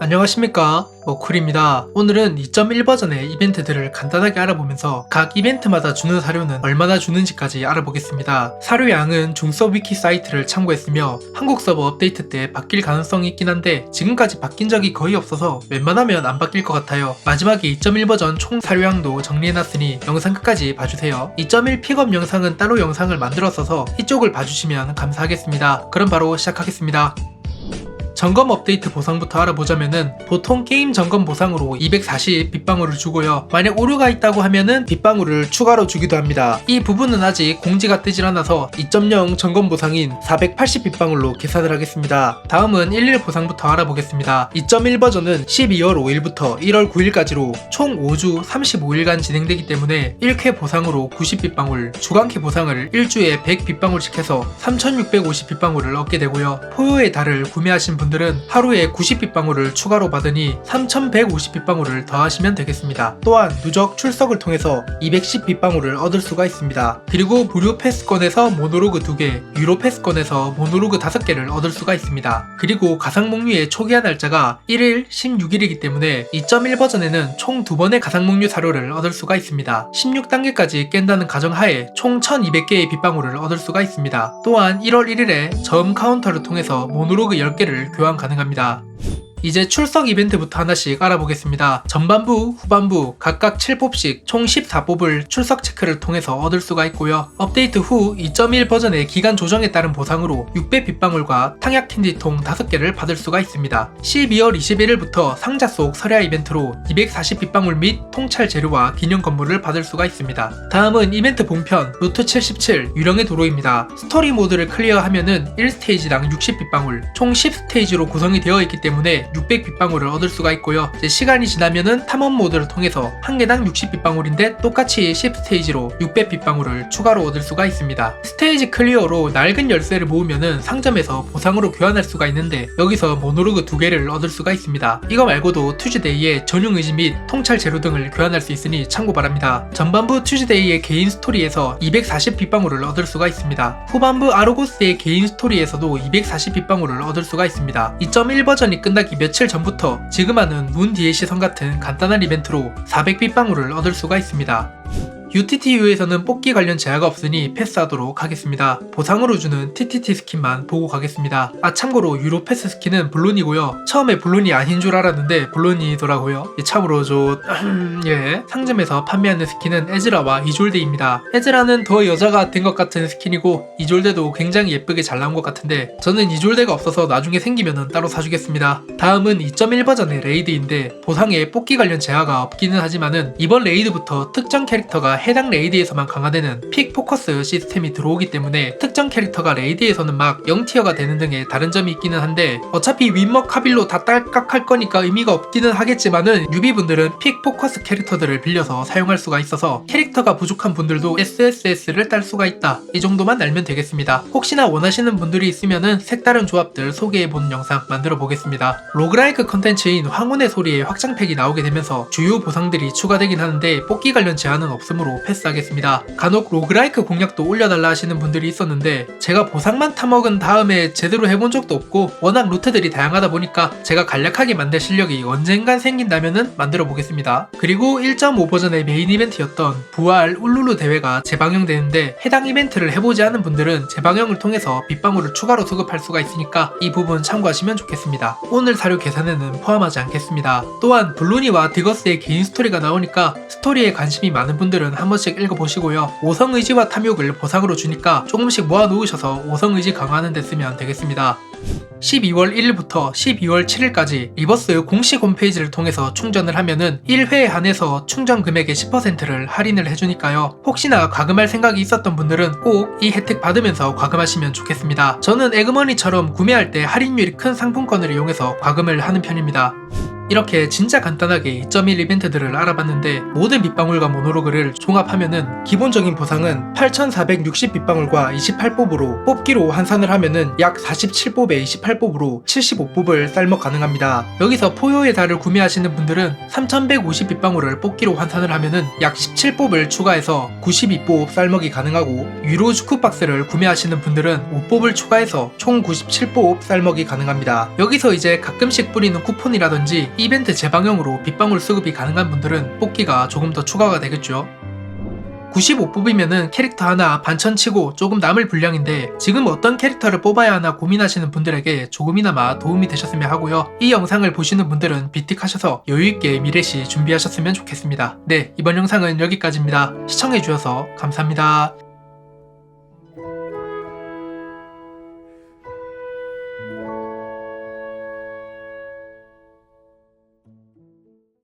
안녕하십니까. 머쿨입니다. 오늘은 2.1 버전의 이벤트들을 간단하게 알아보면서 각 이벤트마다 주는 사료는 얼마나 주는지까지 알아보겠습니다. 사료 양은 중서브 위키 사이트를 참고했으며 한국 서버 업데이트 때 바뀔 가능성이 있긴 한데 지금까지 바뀐 적이 거의 없어서 웬만하면 안 바뀔 것 같아요. 마지막에 2.1 버전 총 사료 양도 정리해놨으니 영상 끝까지 봐주세요. 2.1 픽업 영상은 따로 영상을 만들었어서 이쪽을 봐주시면 감사하겠습니다. 그럼 바로 시작하겠습니다 점검 업데이트 보상부터 알아보자면은 보통 게임 점검 보상으로 240 빗방울을 주고요. 만약 오류가 있다고 하면은 빗방울을 추가로 주기도 합니다. 이 부분은 아직 공지가 뜨질 않아서 2.0 점검 보상인 480 빗방울로 계산을 하겠습니다. 다음은 11 보상부터 알아보겠습니다. 2.1 버전은 12월 5일부터 1월 9일까지로 총 5주 35일간 진행되기 때문에 1회 보상으로 90 빗방울, 주간캐 보상을 1주에 100 빗방울씩 해서 3650 빗방울을 얻게 되고요. 포효의 달을 구매하신 분 분들은 하루에 90빗방울을 추가로 받으니 3150빗방울을 더하시면 되겠습니다. 또한 누적 출석을 통해서 210빗방울을 얻을 수가 있습니다. 그리고 무료 패스권에서 모노로그 2개, 유로 패스권에서 모노로그 5개를 얻을 수가 있습니다. 그리고 가상목류의 초기화 날짜가 1일, 16일이기 때문에 2.1 버전에는 총 2번의 가상목류 사료를 얻을 수가 있습니다. 16단계까지 깬다는 가정하에 총 1200개의 빗방울을 얻을 수가 있습니다. 또한 1월 1일에 점 카운터를 통해서 모노로그 10개를 교환 가능합니다. 이제 출석 이벤트부터 하나씩 알아보겠습니다. 전반부, 후반부 각각 7뽑씩 총 14뽑을 출석 체크를 통해서 얻을 수가 있고요. 업데이트 후 2.1 버전의 기간 조정에 따른 보상으로 600 빗방울과 탕약 캔디통 5개를 받을 수가 있습니다. 12월 21일부터 상자 속 설야 이벤트로 240 빗방울 및 통찰 재료와 기념 건물을 받을 수가 있습니다. 다음은 이벤트 본편 루트 77 유령의 도로입니다. 스토리 모드를 클리어하면은 1스테이지당 60 빗방울 총 10스테이지로 구성이 되어 있기 때문에 600 빗방울을 얻을 수가 있고요. 이제 시간이 지나면은 탐험 모드를 통해서 한 개당 60 빗방울인데 똑같이 10 스테이지로 600 빗방울을 추가로 얻을 수가 있습니다. 스테이지 클리어로 낡은 열쇠를 모으면은 상점에서 보상으로 교환할 수가 있는데 여기서 모노로그 두 개를 얻을 수가 있습니다. 이거 말고도 투즈데이의 전용 의지 및 통찰 재료 등을 교환할 수 있으니 참고 바랍니다. 전반부 투즈데이의 개인 스토리에서 240 빗방울을 얻을 수가 있습니다. 후반부 아로고스의 개인 스토리에서도 240 빗방울을 얻을 수가 있습니다. 2.1 버전이 끝나기 며칠 전부터 지금 하는 문 DLC 선 같은 간단한 이벤트로 400빗방울을 얻을 수가 있습니다. UTTU에서는 뽑기 관련 제약가 없으니 패스하도록 하겠습니다. 보상으로 주는 TTT 스킨만 보고 가겠습니다. 아 참고로 유로 패스 스킨은 블론이고요. 처음에 블론이 아닌 줄 알았는데 블론이더라고요. 예, 참으로 저... 예 상점에서 판매하는 스킨은 에즈라와 이졸데입니다. 에즈라는 더 여자가 된 것 같은 스킨이고 이졸데도 굉장히 예쁘게 잘 나온 것 같은데 저는 이졸데가 없어서 나중에 생기면 따로 사주겠습니다. 다음은 2.1 버전의 레이드인데 보상에 뽑기 관련 제약가 없기는 하지만은 이번 레이드부터 특정 캐릭터가 해당 레이드에서만 강화되는 픽 포커스 시스템이 들어오기 때문에 특정 캐릭터가 레이드에서는 막 0티어가 되는 등의 다른 점이 있기는 한데 어차피 윈머 카빌로 다 딸깍 할 거니까 의미가 없기는 하겠지만은 유비분들은 픽 포커스 캐릭터들을 빌려서 사용할 수가 있어서 캐릭터가 부족한 분들도 SSS를 딸 수가 있다. 이 정도만 알면 되겠습니다. 혹시나 원하시는 분들이 있으면은 색다른 조합들 소개해보는 영상 만들어 보겠습니다. 로그라이크 컨텐츠인 황혼의 소리의 확장팩이 나오게 되면서 주요 보상들이 추가되긴 하는데 뽑기 관련 제한은 없으므로 패스하겠습니다. 간혹 로그라이크 공략도 올려달라 하시는 분들이 있었는데 제가 보상만 타먹은 다음에 제대로 해본 적도 없고 워낙 루트들이 다양하다 보니까 제가 간략하게 만들 실력이 언젠간 생긴다면은 만들어 보겠습니다. 그리고 1.5 버전의 메인 이벤트였던 부활 울룰루 대회가 재방영되는데 해당 이벤트를 해보지 않은 분들은 재방영을 통해서 빗방울을 추가로 수급할 수가 있으니까 이 부분 참고하시면 좋겠습니다. 오늘 사료 계산에는 포함하지 않겠습니다. 또한 블루니와 디거스의 개인 스토리가 나오니까 스토리에 관심이 많은 분들은 한 번씩 읽어보시고요 5성 의지와 탐욕을 보상으로 주니까 조금씩 모아놓으셔서 5성 의지 강화하는 데 쓰면 되겠습니다 12월 1일부터 12월 7일까지 리버스 공식 홈페이지를 통해서 충전을 하면은 1회에 한해서 충전 금액의 10%를 할인을 해주니까요. 혹시나 과금할 생각이 있었던 분들은 꼭 이 혜택 받으면서 과금하시면 좋겠습니다. 저는 에그머니처럼 구매할 때 할인율이 큰 상품권을 이용해서 과금을 하는 편입니다. 이렇게 진짜 간단하게 2.1 이벤트들을 알아봤는데 모든 빗방울과 모노로그를 종합하면은 기본적인 보상은 8460 빗방울과 28뽑으로 뽑기로 환산을 하면은 약 47뽑에 28뽑으로 75뽑을 쌀먹 가능합니다. 여기서 포효의 달을 구매하시는 분들은 3150 빗방울을 뽑기로 환산을 하면은 약 17뽑을 추가해서 92뽑 쌀먹이 가능하고 유로 주크박스를 구매하시는 분들은 5뽑을 추가해서 총 97뽑 쌀먹이 가능합니다. 여기서 이제 가끔씩 뿌리는 쿠폰이라든지 이벤트 재방용으로 빗방울 수급이 가능한 분들은 뽑기가 조금 더 추가가 되겠죠. 95뽑이면은 캐릭터 하나 반천치고 조금 남을 분량인데 지금 어떤 캐릭터를 뽑아야 하나 고민하시는 분들에게 조금이나마 도움이 되셨으면 하고요. 이 영상을 보시는 분들은 비틱하셔서 여유있게 미래시 준비하셨으면 좋겠습니다. 네, 이번 영상은 여기까지입니다. 시청해주셔서 감사합니다.